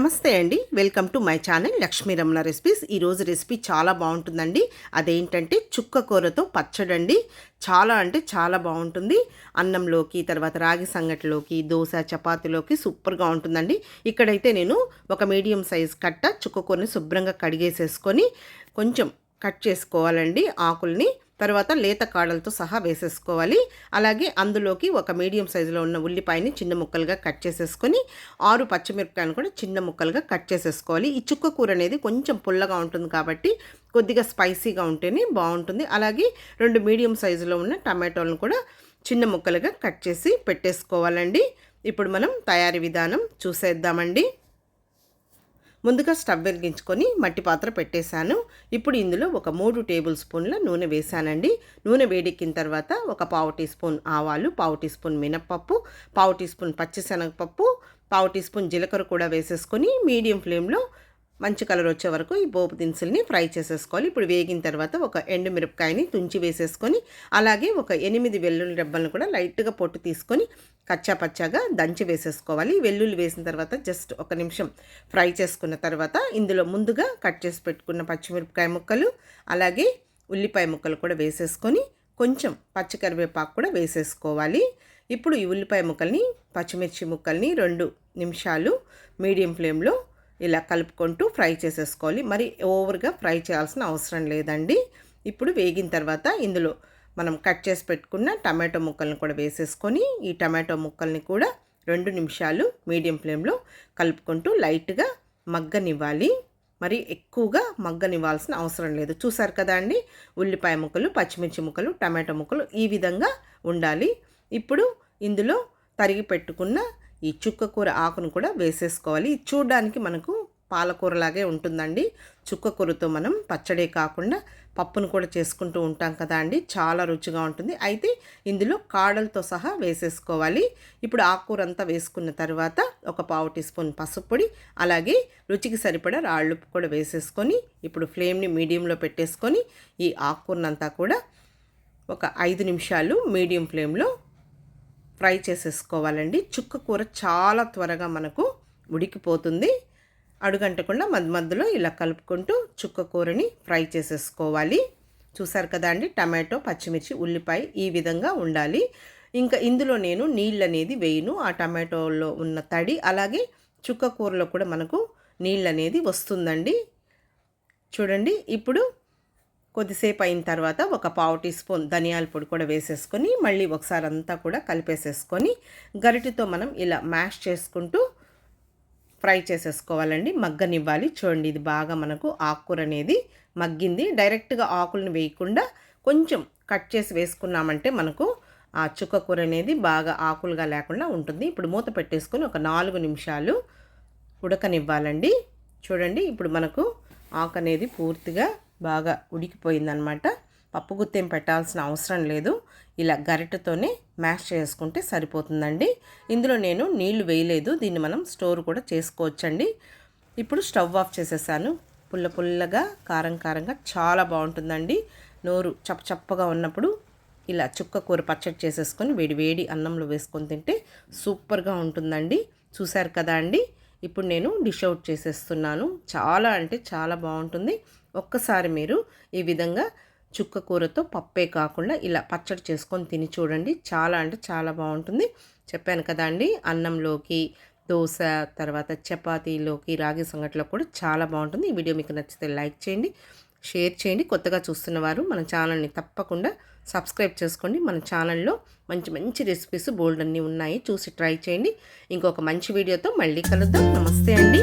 నమస్తే అండి. Welcome to my channel Lakshmi Ramana recipes. ఈరోజు రెసిపీ చాలా బాగుంటుందండి. అదేంటంటే చుక్క కూరతో పచ్చడి అండి చాలా అంటే చాలా బాగుంటుంది. అన్నంలోకి తర్వాత రాగి సంగటిలోకి దోశ చపాతీలోకి సూపర్గా ఉంటుందండి. ఇక్కడైతే నేను ఒక మీడియం సైజ్ కట్ట చుక్క కూరని శుభ్రంగా కడిగేసేసుకొని కొంచెం కట్ చేసుకోవాలండి ఆకుల్ని. తర్వాత లేత కాడలతో సహా వేసేసుకోవాలి. అలాగే అందులోకి ఒక మీడియం సైజులో ఉన్న ఉల్లిపాయని చిన్న ముక్కలుగా కట్ చేసేసుకొని ఆరు పచ్చిమిరపకాయలు కూడా చిన్న ముక్కలుగా కట్ చేసేసుకోవాలి. ఈ చుక్క కూర అనేది కొంచెం పుల్లగా ఉంటుంది కాబట్టి కొద్దిగా స్పైసీగా ఉంటేనే బాగుంటుంది. అలాగే రెండు మీడియం సైజులో ఉన్న టమాటోలను కూడా చిన్న ముక్కలుగా కట్ చేసి పెట్టేసుకోవాలండి. ఇప్పుడు మనం తయారీ విధానం చూసేద్దామండి. ముందుగా స్టవ్ వెలిగించుకొని మట్టి పాత్ర పెట్టేశాను. ఇప్పుడు ఇందులో ఒక మూడు టేబుల్ స్పూన్ల నూనె వేశానండి. నూనె వేడెక్కిన తర్వాత ఒక పావు టీ స్పూన్ ఆవాలు పావు టీ స్పూన్ మినప్పప్పు పావు టీ స్పూన్ పచ్చిశనగపప్పు పావు టీ స్పూన్ జీలకర్ర కూడా వేసేసుకొని మీడియం ఫ్లేమ్లో మంచి కలర్ వచ్చే వరకు ఈ పోపు దినుసుల్ని ఫ్రై చేసేసుకోవాలి. ఇప్పుడు వేగిన తర్వాత ఒక ఎండు మిరపకాయని తుంచి వేసేసుకొని అలాగే ఒక ఎనిమిది వెల్లుల్లి రెబ్బలను కూడా లైట్గా పొట్టు తీసుకొని కచ్చా పచ్చాగా దంచి వేసేసుకోవాలి. వెల్లుల్లి వేసిన తర్వాత జస్ట్ ఒక నిమిషం ఫ్రై చేసుకున్న తర్వాత ఇందులో ముందుగా కట్ చేసి పెట్టుకున్న పచ్చిమిరపకాయ ముక్కలు అలాగే ఉల్లిపాయ ముక్కలు కూడా వేసేసుకొని కొంచెం పచ్చికరివేపాకు కూడా వేసేసుకోవాలి. ఇప్పుడు ఈ ఉల్లిపాయ ముక్కల్ని పచ్చిమిర్చి ముక్కల్ని రెండు నిమిషాలు మీడియం ఫ్లేమ్లో ఇలా కలుపుకుంటూ ఫ్రై చేసేసుకోవాలి. మరి ఓవర్గా ఫ్రై చేయాల్సిన అవసరం లేదండి. ఇప్పుడు వేగిన తర్వాత ఇందులో మనం కట్ చేసి పెట్టుకున్న టమాటో ముక్కల్ని కూడా వేసేసుకొని ఈ టమాటో ముక్కల్ని కూడా రెండు నిమిషాలు మీడియం ఫ్లేమ్లో కలుపుకుంటూ లైట్గా మగ్గనివ్వాలి. మరి ఎక్కువగా మగ్గనివ్వాల్సిన అవసరం లేదు. చూసారు కదా అండి? ఉల్లిపాయ ముక్కలు పచ్చిమిర్చి ముక్కలు టమాటో ముక్కలు ఈ విధంగా ఉండాలి. ఇప్పుడు ఇందులో తరిగి పెట్టుకున్న ఈ చుక్క కూర ఆకును కూడా వేసేసుకోవాలి. చూడడానికి మనకు పాలకూరలాగే ఉంటుందండి. చుక్క కూరతో మనం పచ్చడే కాకుండా పప్పును కూడా చేసుకుంటూ ఉంటాం కదా అండి. చాలా రుచిగా ఉంటుంది. అయితే ఇందులో కాడలతో సహా వేసేసుకోవాలి. ఇప్పుడు ఆకుకూర అంతా వేసుకున్న తర్వాత ఒక పావు టీ స్పూన్ పసుపు పొడి అలాగే రుచికి సరిపడా రాళ్ళు కూడా వేసేసుకొని ఇప్పుడు ఫ్లేమ్ని మీడియంలో పెట్టేసుకొని ఈ ఆకుకూరనంతా కూడా ఒక ఐదు నిమిషాలు మీడియం ఫ్లేమ్లో ఫ్రై చేసేసుకోవాలండి. చుక్క కూర చాలా త్వరగా మనకు ఉడికిపోతుంది. అడుగంటకుండా మధ్య మధ్యలో ఇలా కలుపుకుంటూ చుక్క కూరని ఫ్రై చేసేసుకోవాలి. చూసారు కదా అండి టమాటో పచ్చిమిర్చి ఉల్లిపాయ ఈ విధంగా ఉండాలి. ఇంకా ఇందులో నేను నీళ్ళు అనేది వేయను. ఆ టమాటోలో ఉన్న తడి అలాగే చుక్క కూరలో కూడా మనకు నీళ్ళు అనేది వస్తుందండి. చూడండి ఇప్పుడు కొద్దిసేపు అయిన తర్వాత ఒక పావు టీ స్పూన్ ధనియాల పొడి కూడా వేసేసుకొని మళ్ళీ ఒకసారి అంతా కూడా కలిపేసేసుకొని గరిటితో మనం ఇలా మ్యాష్ చేసుకుంటూ ఫ్రై చేసేసుకోవాలండి. మగ్గనివ్వాలి. చూడండి ఇది బాగా మనకు ఆకుకూర అనేది మగ్గింది. డైరెక్ట్గా ఆకులను వేయకుండా కొంచెం కట్ చేసి వేసుకున్నామంటే మనకు ఆ చుక్క కూర అనేది బాగా ఆకులుగా లేకుండా ఉంటుంది. ఇప్పుడు మూత పెట్టేసుకొని ఒక నాలుగు నిమిషాలు ఉడకనివ్వాలండి. చూడండి ఇప్పుడు మనకు ఆకు అనేది పూర్తిగా బాగా ఉడికిపోయిందనమాట. పప్పు గుత్తేం పెట్టాల్సిన అవసరం లేదు. ఇలా గరిటతోనే మ్యాష్ చేసుకుంటే సరిపోతుందండి. ఇందులో నేను నీళ్ళు వేయలేదు. దీన్ని మనం స్టోర్ కూడా చేసుకోవచ్చండి. ఇప్పుడు స్టవ్ ఆఫ్ చేసేసాను. పుల్ల పుల్లగా కారం కారంగా చాలా బాగుంటుందండి. నోరు చప్పచప్పగా ఉన్నప్పుడు ఇలా చుక్క కూర పచ్చడి చేసేసుకొని వేడి వేడి అన్నంలో వేసుకొని తింటే సూపర్గా ఉంటుందండి. చూశారు కదా అండి? ఇప్పుడు నేను డిష్ అవుట్ చేసేస్తున్నాను. చాలా అంటే చాలా బాగుంటుంది. ఒక్కసారి మీరు ఈ విధంగా చుక్క కూరతో పప్పే కాకుండా ఇలా పచ్చడి చేసుకొని తిని చూడండి. చాలా అంటే చాలా బాగుంటుంది. చెప్పాను కదా అండి అన్నంలోకి దోశ తర్వాత చపాతీలోకి రాగి సంగట్లో కూడా చాలా బాగుంటుంది. ఈ వీడియో మీకు నచ్చితే లైక్ చేయండి. షేర్ చేయండి. కొత్తగా చూస్తున్న వారు మన ఛానల్ని తప్పకుండా సబ్స్క్రైబ్ చేసుకోండి. మన ఛానల్లో మంచి మంచి రెసిపీస్ బోల్డ్ అన్నీ ఉన్నాయి. చూసి ట్రై చేయండి. ఇంకొక మంచి వీడియోతో మళ్ళీ కలుద్దాం. నమస్తే అండి.